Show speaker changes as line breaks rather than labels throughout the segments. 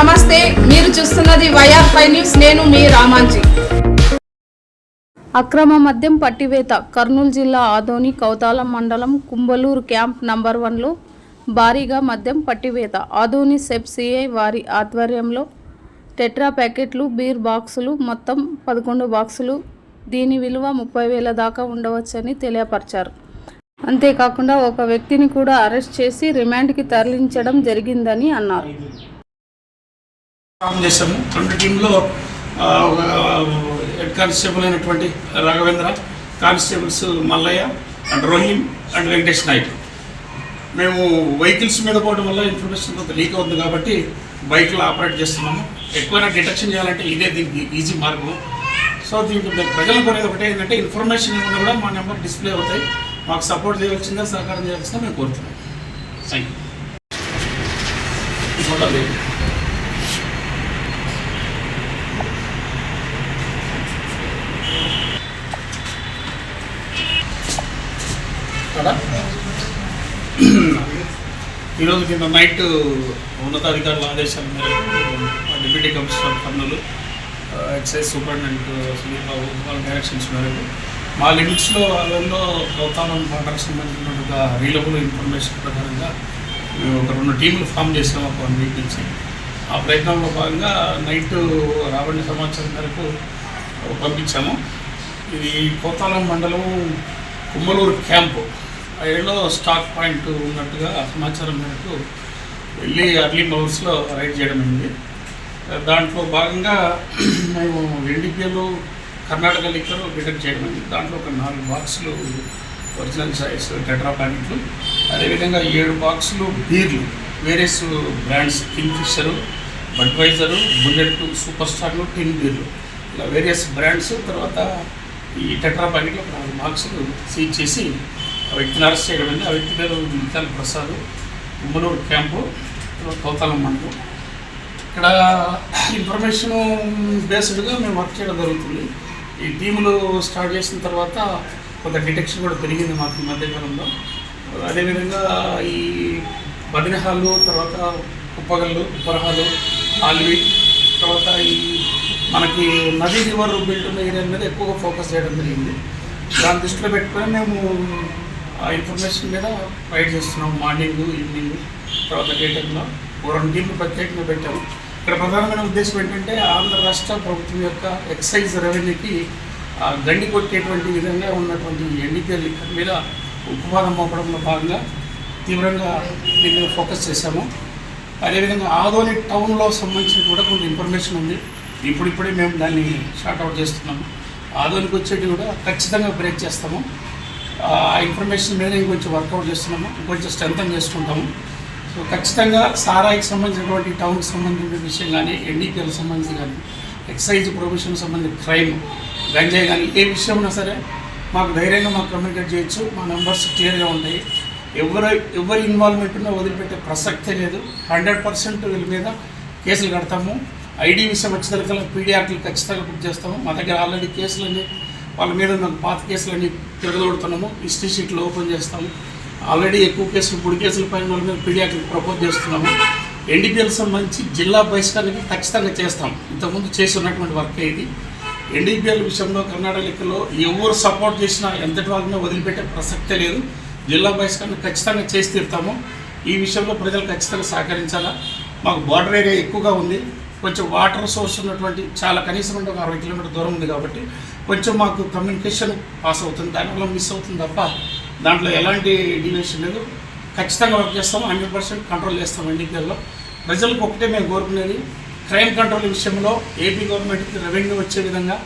నమస్తే మీరు చూస్తున్నది వైఆర్ ఫైవ్ న్యూస్ నేను మీ రామాంజీ.
అక్రమ మద్యం పట్టివేత కర్నూలు జిల్లా ఆదోని కౌతాలం మండలం కుంబలూరు క్యాంప్ నంబర్ వన్లో భారీగా మద్యం పట్టివేత. ఆదోని సెబ్ సిఐ వారి ఆధ్వర్యంలో టెట్రా ప్యాకెట్లు బీర్ బాక్సులు మొత్తం పదకొండు బాక్సులు దీని విలువ ముప్పై వేల దాకా ఉండవచ్చని తెలియపరిచారు. అంతేకాకుండా ఒక వ్యక్తిని కూడా అరెస్ట్ చేసి రిమాండ్కి తరలించడం జరిగిందని అన్నారు.
ఫామ్ చేశాము. రెండు టీంలో ఒక హెడ్ కానిస్టేబుల్ అయినటువంటి Raghavendra constables Mallaiah and Rohin and Venkatesh Naik మేము వెహికల్స్ మీద పోవడం వల్ల ఇన్ఫర్మేషన్ కొంత లీక్ అవుతుంది కాబట్టి బైక్లో ఆపరేట్ చేస్తున్నాము. ఎక్కువైనా డిటెక్షన్ చేయాలంటే ఇదే దీనికి ఈజీ మార్గం. సో దీంట్లో మేము ప్రజలకు కోరేది ఒకటే ఏంటంటే ఇన్ఫర్మేషన్ ఏమన్నా కూడా మా నెంబర్ డిస్ప్లే అవుతాయి. మాకు సపోర్ట్ చేయాల్సిందా సహకారం చేయాల్సిందా మేము కోరుతున్నాం. థ్యాంక్ యూ చూడాలి కదా ఈరోజు నిన్న నైట్ ఉన్నతాధికారుల ఆదేశాల మేరకు deputy commissioner Kurnool excise superintendent Sunil Babu వాళ్ళ డైరెక్షన్స్ మేరకు మా లిమిట్స్లో వాళ్ళలో గౌతానం వాటర్కి సంబంధించిన ఒక రీలబుల్ ఇన్ఫర్మేషన్ ప్రకారంగా మేము ఒక రెండు టీములు ఫామ్ చేసాము ఒక వన్ వీక్ నుంచి. ఆ ప్రయత్నంలో భాగంగా నైట్ రాబడిన సమాచారం మేరకు పంపించాము. ఇది కోతాలం మండలం కుమ్మలూరు క్యాంపు. ఆ స్టాక్ పాయింట్ ఉన్నట్టుగా సమాచారం మేరకు వెళ్ళి అర్లీ అవర్స్లో రైడ్ చేయడం అయింది. దాంట్లో భాగంగా మేము ఎన్డీపీఎలు కర్ణాటక లిక్కర్ డిటెక్ట్ చేయడం అయింది. దాంట్లో ఒక నాలుగు బాక్సులు ఒరిజినల్ సైజ్ టెట్రా ప్యాకెట్లు అదేవిధంగా ఏడు బాక్సులు బీర్లు various brands Kingfisher Budweiser bullet super స్టార్లు టిన్ బీర్లు. ఇలా వేరియస్ బ్రాండ్స్ తర్వాత ఈ టెట్రా ప్యాకెట్లు ఒక నాలుగు బాక్సులు సీజ్ చేసి వ్యక్తిని అరెస్ట్ చేయడం ఆ వ్యక్తి పేరు మితాల్ ప్రసాద్. ఉమ్మలూరు క్యాంపు కౌతాలం మండలం. ఇక్కడ ఇన్ఫర్మేషన్ బేస్డ్గా మేము వర్క్ చేయడం జరుగుతుంది. ఈ టీములు స్టార్ట్ చేసిన తర్వాత కొంత డిటెక్షన్ కూడా పెరిగింది మాకు ఈ మధ్యకాలంలో. అదేవిధంగా ఈ బదినహాలు తర్వాత కుప్పగల్లు కుప్పరహాలు ఆల్వి తర్వాత ఈ మనకి నదీ రివర్ బిల్ట్ ఉన్న ఏరియా మీద ఎక్కువగా ఫోకస్ చేయడం జరిగింది. దాన్ని దృష్టిలో పెట్టుకొని మేము ఆ ఇన్ఫర్మేషన్ మీద రైడ్ చేస్తున్నాం మార్నింగ్ ఈవినింగ్ తర్వాత డే టైంలో ఓ రెండు టీంలు ప్రత్యేకంగా పెట్టాము ఇక్కడ ప్రధానమైన ఉద్దేశం ఏంటంటే ఆంధ్ర రాష్ట్ర ప్రభుత్వం యొక్క ఎక్సైజ్ రెవెన్యూకి ఆ, గండి కొట్టేటువంటి విధంగా ఉన్నటువంటి ఎన్నికల లిక్కర్ మీద ఉపవాదం మోపడంలో భాగంగా తీవ్రంగా దీని మీద ఫోకస్ చేశాము. అదేవిధంగా ఆదోని టౌన్లో సంబంధించిన కూడా కొంత ఇన్ఫర్మేషన్ ఉంది. ఇప్పుడిప్పుడే మేము దాన్ని షార్ట్ అవుట్ చేస్తున్నాము. ఆదోనికి వచ్చేటి కూడా ఖచ్చితంగా బ్రేక్ చేస్తాము. ఆ ఇన్ఫర్మేషన్ మీద ఇంకొంచెం వర్కౌట్ చేస్తున్నాము ఇంకొంచెం స్ట్రెంథన్ చేసుకుంటాము. సో ఖచ్చితంగా సారాయికి సంబంధించినటువంటి టౌన్కి సంబంధించిన విషయం కానీ ఎన్డీపీఎల్ సంబంధించి కానీ ఎక్సైజ్ ప్రొఫెషన్ సంబంధించిన క్రైమ్ గంజాయి కానీ ఏ విషయం ఉన్నా సరే మాకు ధైర్యంగా మాకు కమ్యూనికేట్ చేయొచ్చు. మా నెంబర్స్ క్లియర్గా ఉంటాయి. ఎవరు ఎవరి ఇన్వాల్వ్మెంట్ ఉన్నా వదిలిపెట్టే ప్రసక్తే లేదు. హండ్రెడ్ పర్సెంట్ వీళ్ళ మీద కేసులు కడతాము. ఐడి విషయం వచ్చేసరికల్లా పీడియాక్లు ఖచ్చితంగా బుక్ చేస్తాము. మా దగ్గర ఆల్రెడీ కేసులన్నీ వాళ్ళ మీద పాత కేసులన్నీ తిరగదోడుతున్నాము హిస్టరీ షీట్లు ఓపెన్ చేస్తాము. ఆల్రెడీ ఎక్కువ కేసులు మూడు కేసుల పైన వాళ్ళ మీద పీడియాక్లు ప్రపోజ్ చేస్తున్నాము. ఎన్డీపీఎల్ సంబంధించి జిల్లా బహిష్కరణకి ఖచ్చితంగా చేస్తాం. ఇంతకుముందు చేసి ఉన్నటువంటి వర్క్ ఇది. ఎన్డీపీఎల్ విషయంలో కర్ణాటక లెక్కలో ఎవరు సపోర్ట్ చేసినా ఎంతటి వాళ్ళని వదిలిపెట్టే ప్రసక్తే లేదు. జిల్లా బహిష్కరణ ఖచ్చితంగా చేసి తీరుతాము. ఈ విషయంలో ప్రజలు ఖచ్చితంగా సహకరించాలా? మాకు బార్డర్ ఏరియా ఎక్కువగా ఉంది. కొంచెం వాటర్ సోర్స్ ఉన్నటువంటి చాలా కనీసం అంటే ఒక అరవై కిలోమీటర్ దూరం ఉంది కాబట్టి కొంచెం మాకు కమ్యూనికేషన్ పాస్ అవుతుంది దానివల్ల మిస్ అవుతుంది తప్ప దాంట్లో ఎలాంటి డివియేషన్ లేదు ఖచ్చితంగా వర్క్ చేస్తాం హండ్రెడ్ పర్సెంట్ కంట్రోల్ చేస్తాం ఎన్డీపీఎల్లో ప్రజలకు ఒకటే మేము కోరుకునేది క్రైమ్ కంట్రోల్ విషయంలో ఏపీ గవర్నమెంట్కి రెవెన్యూ వచ్చే విధంగా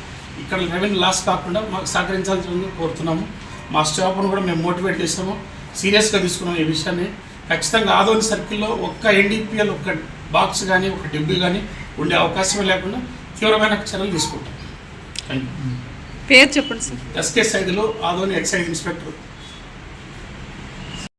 ఇక్కడ రెవెన్యూ లాస్ కాకుండా మాకు సహకరించాల్సింది కోరుతున్నాము. మా స్టాఫ్ను కూడా మేము మోటివేట్ చేస్తాము. సీరియస్గా తీసుకున్నాం ఈ విషయాన్ని. ఖచ్చితంగా ఆదోని సర్కిల్లో ఒక్క ఎన్డీపీఎల్ ఒక్క బాక్స్ కానీ ఒక డిబ్బీ కానీ ఉండే అవకాశమే లేకుండా తీవ్రమైన చర్యలు తీసుకుంటాం. థ్యాంక్ యూ
పేరు చెప్పండి sir.
SK Saidulu Adoni excise inspector.